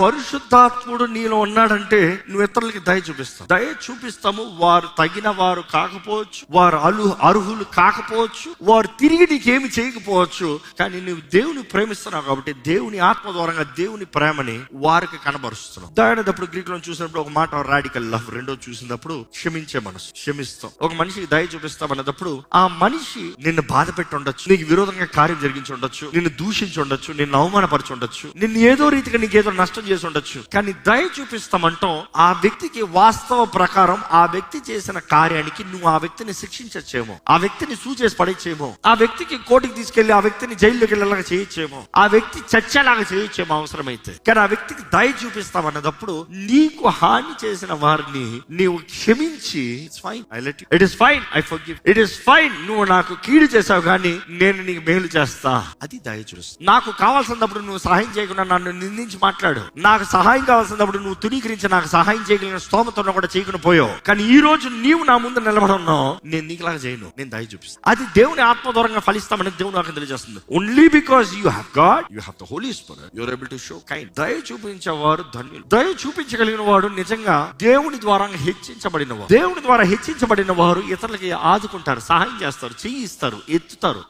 పరిశుద్ధాత్ముడు నీలో ఉన్నాడంటే నువ్వు ఇతరులకి దయ చూపిస్తావు. దయ చూపిస్తాము. వారు తగిన వారు కాకపోవచ్చు. వారు అలు అర్హులు కాకపోవచ్చు. వారు తిరిగి నీకేమి చేయకపోవచ్చు. కానీ నువ్వు దేవుని ప్రేమిస్తున్నావు కాబట్టి దేవుని ఆత్మ ద్వారంగా దేవుని ప్రేమని వారికి కనబరుస్తున్నావు. దయనప్పుడు గ్రీక్లో చూసినప్పుడు ఒక మాట రాడికల్ లవ్. రెండో చూసినప్పుడు క్షమించే మనసు. క్షమిస్తాం. ఒక మనిషికి దయ చూపిస్తాం అన్నప్పుడు ఆ మనిషి నిన్ను బాధ పెట్టి ఉండొచ్చు. నీకు విరోధంగా కార్యం జరిగించి ఉండొచ్చు. నిన్ను దూషించి ఉండొచ్చు. నిన్ను అవమానపరిచి ఉండొచ్చు. నిన్ను ఏదో రీతిగా నీకు ఏదో నష్టం చేసి ఉండొచ్చు. కానీ దయ చూపిస్తామంటాం ఆ వ్యక్తికి వాస్తవ ప్రకారం ఆ వ్యక్తి చేసిన కార్యానికి నువ్వు ఆ వ్యక్తిని శిక్షించచ్చేమో. ఆ వ్యక్తిని సూచేసి పడేచ్చేమో. ఆ వ్యక్తికి కోర్టుకి తీసుకెళ్ళి ఆ వ్యక్తిని జైల్లోకి వెళ్ళేలాగా చేయొచ్చేమో. ఆ వ్యక్తి చచ్చేలాగా చేయొచ్చేమో అవసరమైతే. కానీ ఆ వ్యక్తికి దయ చూపిస్తామన్నప్పుడు నీకు హాని చేసిన వారిని నీవు క్షమించి fine I let it is fine I forgive it is fine నువ్వు నాకు కీడు చేసావు కానీ నేను నీకు మేలు చేస్తా. అది దయ చూపిస్తా నాకు కావాల్సినప్పుడు నువ్వు సహాయం చేయకుండా నన్ను నిందించి మాట్లాడు. నాకు సహాయం కావాల్సినప్పుడు నువ్వు తునీకరించి నాకు సహాయం చేయగలిగిన స్తోమతను కూడా చేయకుండా పోయావు. కానీ ఈ రోజు నీవు నా ముందు నిలబడున్నావు నేను నీకులాగా చేయను. నేను దయ చూపిస్తాను. అది దేవుని ఆత్మ దూరంగా ఫలిస్తామని దేవుడు నాకు తెలియజేస్తుంది. Only because you have God you have the holy spirit you're able to show kind దయ చూపించేవారు ధన్యులు. దయ చూపించగలిగిన వాడు నిజంగా దేవుని ద్వారా హెచ్చించబడిన వారు దేవుని ద్వారా హెచ్చించబడిన వారు ఇతరులకి ఆదుకుంటారు సహాయం చేస్తారు చేయిస్తారు ఎత్తుతారు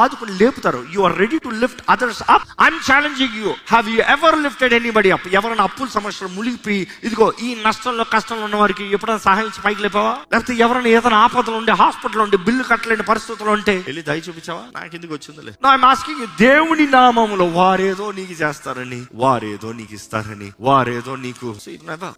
ఆదుకుని లేపుతారు. You are ready to lift others up I'm challenging you have you ever lifted any anybody up ఎవరైనా అప్పుల సమస్యలు మునిగిపోయి ఇదిగో ఈ నష్టంలో కష్టంలో ఉన్న వారికి ఎప్పుడైనా సహాయం పైకి లేపావా? లేకపోతే ఎవరైనా ఏదైనా ఆపదలు ఉండి హాస్పిటల్ ఉండి బిల్లు కట్టలేని పరిస్థితులు ఉంటే? వెళ్ళి దయ చూపించావా? నాకు ఎందుకు వచ్చిందిలే? నా ఆస్కింగ్ దేవుని నామములో వారేదో నీకు చేస్తారని వారేదో నీకు ఇస్తారని వారేదో నీకు.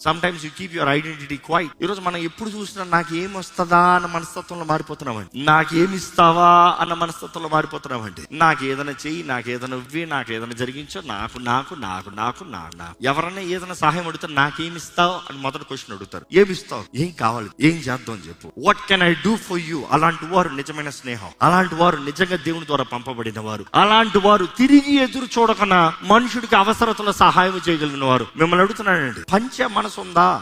Sometimes you keep your identity quiet ఈ రోజు మనం ఎప్పుడు చూసినా నాకు ఏం వస్తుందా అన్న మనస్తత్వంలో మారిపోతున్నామండి. నాకేమి ఇస్తావా అన్న మనస్తత్వంలో మారిపోతున్నామండి. నాకు ఏదైనా చెయ్యి నాకు ఏదైనా ఇవ్వి నాకు ఏదైనా జరిగించో నాకు నాకు నాకు నాకు నా నా ఎవరైనా ఏదైనా సహాయం అడుగుతారు నాకేమి ఇస్తావు అని మొదటి క్వశ్చన్ అడుగుతారు. ఏమి ఇస్తావు? ఏం కావాలి? ఏం చేద్దాం అని చెప్పు. What can I do for you అలాంటి వారు నిజమైన స్నేహం. అలాంటి వారు నిజంగా దేవుని ద్వారా పంపబడిన వారు. అలాంటి వారు తిరిగి ఎదురు చూడకుండా మనుషుడికి అవసరతలో సహాయం చేయగలిగిన వారు. మిమ్మల్ని అడుగుతున్నానండి. పంచే మనసు ఉందా